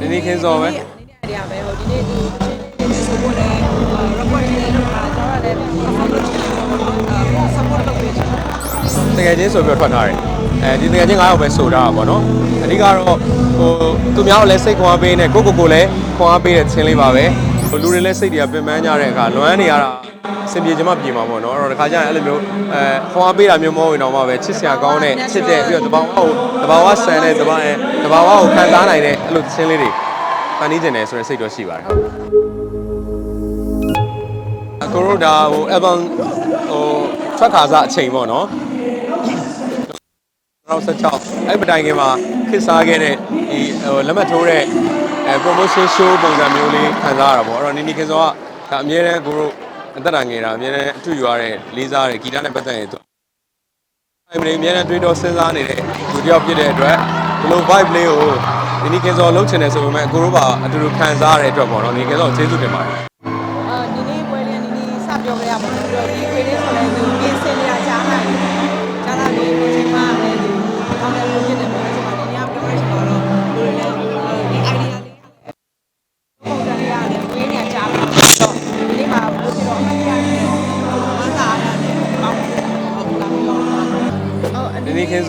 ဒီနေ့ခင်းစောပဲဒီနေ့အရာပဲဟိုဒီနေ့သူချင်းလေးဆိုဖို့လည်း record လေးလုပ်တာကျွန်တော်လည်း perform လုပ်ချင်တယ်ပေါ့ support လုပ်ပေးချင်တယ်တကယ်ချင်းဆိုပြီးတော့ထွက်ထားတယ်အဲဒီတကယ်ချင်း9ယောက်ပဲဆိုတာပါတော့အဓိကတော့ဟိုသူများကိုလည်းစိတ်ခွန်အားပေးနေကိုကိုကိုလည်းခွန်အားပေးတဲ့ချင်းလေးပါပဲဟိုလူတွေလည်းစိတ်တွေကပင်ပန်းကြတဲ့အခါလွမ်းနေရတာ စင်ပြေချင်မှပြေမှာပေါ့နော်အဲ့တော့ဒီခါကျရင်အဲ့လိုမျိုးအဲခွန်အားပေးတာမျိုးမဟုတ်ရင်တော့မှပဲချစ်စရာကောင်းတဲ့ချစ်တဲ့ပြီးတော့တဘာဝကိုတဘာဝဆန်တဲ့တဘာအဲတဘာဝကိုခံစားနိုင်တဲ့အဲ့လိုချင်းလေးတွေဖန်တီးကျင်တယ်ဆိုတဲ့စိတ်တော့ရှိပါတယ်ဟုတ်အကိုတို့ဒါဟို album ဟိုထွက်ခါစားအချိန်ပေါ့နော်2016အဲ့ပတိုင်ကမှာခစ်စားခဲ့တဲ့ဒီဟိုလက်မှတ်ထိုးတဲ့အဲ promotion show ပုံစံမျိုးလေးခံစားရတာပေါ့အဲ့တော့နီနီခင်စောကဒါအမြဲတမ်းကိုတို့ အသက်တာငယ်တာအမြဲတမ်းအထူယူရတဲ့လေးစားတဲ့ဂီတနဲ့ပတ်သက်ရင်သူအဲ့ဒီအမြဲတမ်းတွေးတော့စဉ်းစားနေတဲ့လူတစ်ယောက်ဖြစ်တဲ့အတွက်ဘလို vibe လေးကိုနီနီခင်စောလုံးချင်တယ်ဆိုပေမဲ့ကိုတို့ပါအတူတူခံစားရတဲ့အတွက်ပေါ့နော်နီနီခင်စောကိုကျေးဇူးတင်ပါတယ်အာဒီနေ့ပွဲလေးဒီနေ့စပြောကြရမှာဆိုတော့ဒီပွဲလေးဆိုလည်းသူပြင်ဆင်နေတာကြားနိုင်တယ်ကြားလာပြီးဒီချိန်မှာလည်းဒီကောင်းတဲ့လူဖြစ်တယ်ပေါ့ဒီမှာလည်းညပြောရချင်တော့လူတွေလည်း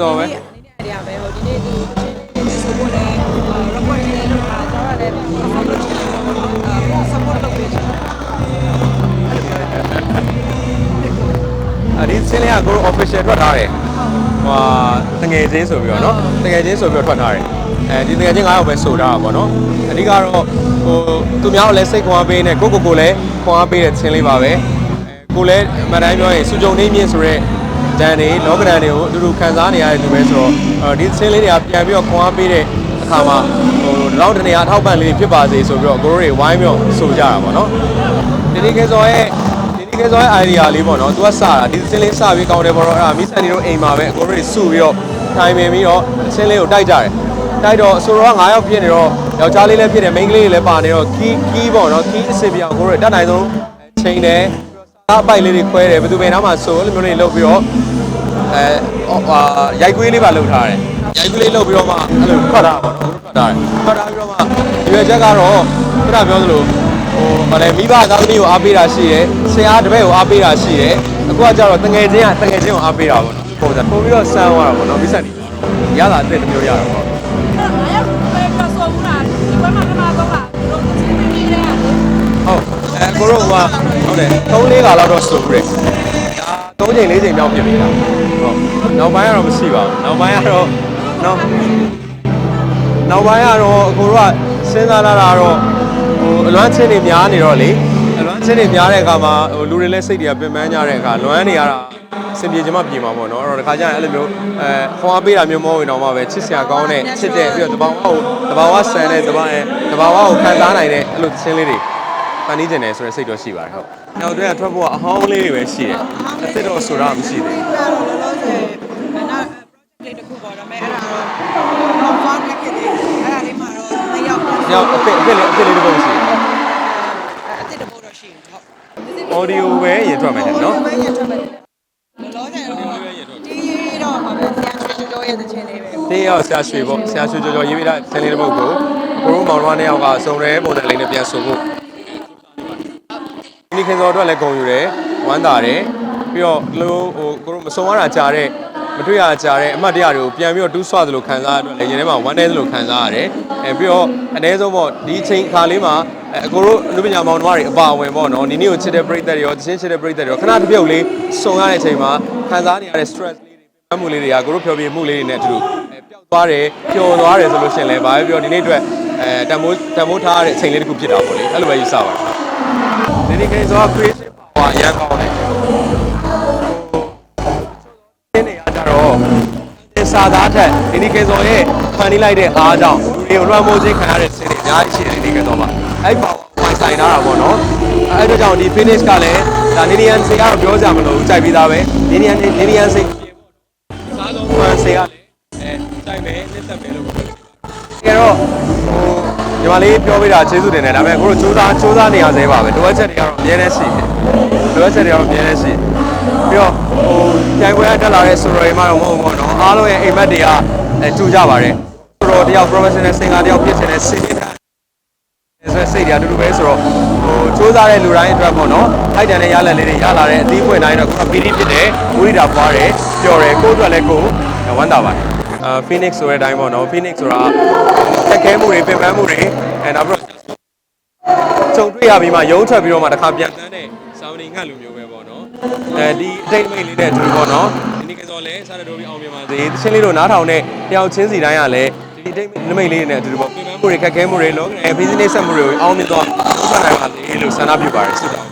စော်ပဲဒီနေ့အရာပဲဟိုဒီနေ့သူဒီဆိုပေါ်လေ report လေးလုပ်တာတော့လည်း perform လုပ်ချင်တယ်ဟို support လုပ်ပေးချင်တယ်အဲ့ဒီဆင်းလေးကကို official ထွက်ထားတယ်ဟွာတငယ်ချင်းဆိုပြီးတော့နော်တငယ်ချင်းဆိုပြီးတော့ထွက်ထားတယ်အဲဒီတကယ်ချင်း၅ယောက်ပဲဆိုထားတာပေါ့နော်အဓိကတော့ဟိုသူများကိုလည်းစိတ်ခွန်အားပေးနေကိုကိုကိုလည်းခွန်အားပေးတဲ့ချင်းလေးပါပဲအဲကိုလည်းအမှန်တိုင်းပြောရင်စုကြုံနေမြင့်ဆိုတဲ့ ဒဏ်တွေလောကဒဏ်တွေကိုအတူတူခံစားနေရတဲ့လူပဲဆိုတော့ဒီသတင်းလေးတွေကပြန်ပြီးတော့ခွန်အားပေးတဲ့အခါမှာဟိုလောက်တနေရာထောက်ပံ့လေးဖြစ်ပါစေဆိုပြီးတော့ကိုတို့တွေဝိုင်းပြီးတော့ဆိုကြတာပေါ့နော်ဒီနေ့ကေစောရဲ့ဒီနေ့ကေစောရဲ့ idea လေးပေါ့နော်သူကစတာဒီသတင်းလေးစပြီးကောင်းတယ်ပေါ့တော့အဲ့ဒါမိဆန်နေတို့အိမ်မှာပဲကိုတို့တွေစုပြီးတော့တိုင်ပင်ပြီးတော့သတင်းလေးကိုတိုက်ကြတယ်တိုက်တော့ဆိုတော့9ယောက်ဖြစ်နေတော့ယောက်ျားလေးလည်းဖြစ်တယ်မိန်းကလေးတွေလည်းပါနေတော့ကီးကီးပေါ့နော်ကီးအစစ်ပြောင်ကိုတို့တက်နိုင်ဆုံးချိန်တယ်အပိုက်လေးတွေခွဲတယ်ဘယ်သူပဲနားမှာဆိုအဲ့လိုမျိုးတွေလုပ်ပြီးတော့ အဲဟာရိုက်ကွေးလေးပါလုပ်ထားတယ်။ရိုက်ကွေးလေးလုပ်ပြီးတော့မှအဲ့လိုဖတ်တာပေါ့နော်။ဖတ်တာတယ်။ဖတ်တာပြီးတော့မှဒီရွယ်ချက်ကတော့ခုနပြောသလိုဟိုမလည်းမိဘသားသမီးကိုအားပေးတာရှိတယ်ဆရာတပည့်ကိုအားပေးတာရှိတယ်အခုကကြတော့တငယ်ချင်းကတငယ်ချင်းကိုအားပေးတာပေါ့နော်ပုံစံပုံပြီးတော့စမ်းသွားတာပေါ့နော်မိဆက်နေရတာအသက်တစ်မျိုးရတာပေါ့အဲ့ဒါပဲပြောဆိုဘူးလားဒီဘက်မှာကမှတော့လားတို့ချင်းချင်းလေးလေးရတယ်ဟုတ်အဲကိုတို့ကဟုတ်တယ်၃လေးခါလောက်တော့ဆိုပြီးဒါ ၃ချိန်၄ချိန်မြောက်ဖြစ်ပြီလားဟုတ်နောက်ပိုင်းကတော့မရှိပါဘူးနောက်ပိုင်းကတော့နောက်နောက်ပိုင်းကတော့အကိုတို့ကစဉ်းစားလာတာတော့ဟိုအလွမ်းချင်းတွေများနေတော့လေအလွမ်းချင်းတွေများတဲ့အခါမှာဟိုလူတွေလည်းစိတ်တွေကပင်ပန်းကြတဲ့အခါလွမ်းနေရတာအဆင်ပြေချင်မှပြေမှာပေါ့နော်အဲ့တော့ဒီခါကျရင်အဲ့လိုမျိုးအဲခွန်အားပေးတာမျိုးမဟုတ်ရင်တော့မှပဲချစ်စရာကောင်းတဲ့ချစ်တဲ့ပြီးတော့တဘာဝကိုတဘာဝဆန်တဲ့တဘာအဲတဘာဝကိုခံစားနိုင်တဲ့အဲ့လိုချင်းလေးတွေဖန်တီးကျင်တယ်ဆိုတဲ့စိတ်တော့ရှိပါတယ်ဟုတ်။ နောက်တွဲကထွက်ဖို့ကအဟောင်းလေးတွေပဲရှိတယ်။အစ်စ်တော့ဆိုတာမရှိသေးဘူးအဲ့ဒါတော့လောလောဆယ်နာ project လေးတစ်ခုပေါ့ဒါပေမဲ့အဲ့ဒါတော့ confirm ဖြစ်ခဲ့တယ်အဲ့ဒါလေးမှာတော့မရောက်ဘူး။နောက်အစ်စ်အစ်စ်လေးအစ်စ်လေးတစ်ပုဒ်ရှိတယ် အစ်စ်တဘောတော့ရှိတယ်ဟုတ်။ audio ပဲရင်ထွက်မယ်နော် ဘယ်ရထွက်မယ်လောလောဆယ်တော့ဒီရေးတော့ပါပဲဆရာချွေချွေကျော်ရဲ့တခြင်းလေးပဲ။တင်းရောက်ဆရာရွှေပေါ့ဆရာရွှေကြော်ကြော်ရေးပြတာဆယ်လေးတစ်ပုဒ်ကိုကိုရိုမောင်တော်နှစ်ယောက်ကစုံရဲပုံစံလေးနဲ့ပြန်ဆိုဖို့ ဒီခင်စောအတွက်လည်းဂုဏ်ယူတယ်ဝမ်းသာတယ်ပြီးတော့လို့ဟိုကိုရိုမစုံရတာကြားတဲ့မတွေ့ရကြားတဲ့အမှတ်တရတွေကိုပြန်ပြီးတော့တူးဆွသလိုခံစားရတဲ့လည်းရင်ထဲမှာဝမ်းနေသလိုခံစားရတယ်အဲပြီးတော့အနည်းဆုံးပေါ့ဒီအချိန်အခါလေးမှာအဲအကိုတို့အနုပညာမောင်နှမတွေအပါအဝင်ပေါ့နော်ဒီနေ့ကိုချစ်တဲ့ပရိသတ်တွေရောတချင်းချစ်တဲ့ပရိသတ်တွေရောခဏတစ်ပြုတ်လေးစုံရတဲ့အချိန်မှာခံစားနေရတဲ့ stress လေးတွေပြတ်မှုလေးတွေကကိုတို့ဖြောပြမှုလေးတွေနဲ့အတူတူအဲပျောက်သွားတယ်ပျော်သွားတယ်ဆိုလို့ရှိရင်လည်းဘာပဲပြောဒီနေ့အတွက်အဲတန်မိုးတန်မိုးထားရတဲ့အချိန်လေးတစ်ခုဖြစ်တာပေါ့လေအဲ့လိုပဲယူဆပါတယ် ဒီနေ့ခင်စော creation power အရန်ကောင်းတယ်ဟိုဒီနေရာကြတော့ဒီစာသားထက်ဒီနေ့ခင်စောရဲ့ဖန်တီးလိုက်တဲ့အားကြောင့်လူတွေကိုလွှမ်းမိုးခြင်းခံရတဲ့ဆင်းတွေအများကြီးရှိတယ်ဒီနေ့ခင်စောမှာအဲ့ပါဝိုင်ဆိုင်ထားတာပေါ့နော်အဲ့ဒါကြောင့်ဒီ finish ကလည်းဒါနီနီယန်စေကတော့ပြောကြမလို့ကြိုက်ပြီးသားပဲနီနီယန်နီနီယန်စေစားဆုံးဖန်စေကလည်းအဲကြိုက်မယ်နှစ်သက်မယ်လို့ပြောတယ်တကယ်တော့ဟို ညီမလေးပြောပေးတာကျေးဇူးတင်တယ်ဒါပေမဲ့ကိုတို့စူးစမ်းစူးစမ်းနေရသေးပါပဲလိုအပ်ချက်တွေကတော့အများနဲ့ရှိတယ်လိုအပ်ချက်တွေကတော့အများနဲ့ရှိတယ်ပြီးတော့ဟိုကြိုင်ပွဲကတက်လာတဲ့ဆိုတော်တွေမှတော့မဟုတ်ဘူးပေါ့နော်အားလုံးရဲ့အိမ်မက်တွေကအဲတူကြပါတယ်ဆိုတော့တယောက် professional singer တယောက်ဖြစ်နေတဲ့ singing ဆိုစိတ်တွေအတူတူပဲဆိုတော့ဟိုစူးစမ်းတဲ့လူတိုင်းအတွက်ပေါ့နော်ထိုက်တန်တဲ့ရလဒ်လေးတွေရလာတဲ့အသီးပွင့်တိုင်းတော့ခုပီတိဖြစ်တယ်ဝိရိတာပွားတယ်ပျော်တယ်ကိုယ်အတွက်လည်းကိုယ်ဝမ်းသာပါတယ် အာ Phoenix ဆိုတဲ့အတိုင်းပေါ့နော် Phoenix ဆိုတာတက်ခဲမှုတွေပြင်ပန်းမှုတွေအဲနောက်ပြီးတော့ကြုံတွေ့ရပြီးမှရုံးထွက်ပြီးတော့မှတစ်ခါပြန်တန်းတဲ့စောင်းနေငှက်လူမျိုးပဲပေါ့နော်အဲဒီအတိတ်မိတ်လေးနဲ့အတူတူပေါ့နော်ဒီနေ့ကစောလဲစားရတော်ပြီးအောင်မြင်ပါစေသချင်းလေးတို့နားထောင်တဲ့တယောက်ချင်းစီတိုင်းကလည်းဒီအတိတ်မိတ်လေးနဲ့အတူတူပေါ့ပြင်ပန်းမှုတွေခက်ခဲမှုတွေလုံးငယ် business ဆက်မှုတွေကိုအောင်မြင်တော့ဆက်နိုင်ပါစေလို့ဆန္ဒပြုပါတယ်ဆုတောင်း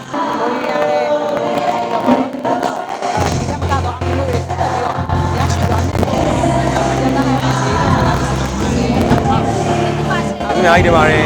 များကြီးတင်ပါတယ်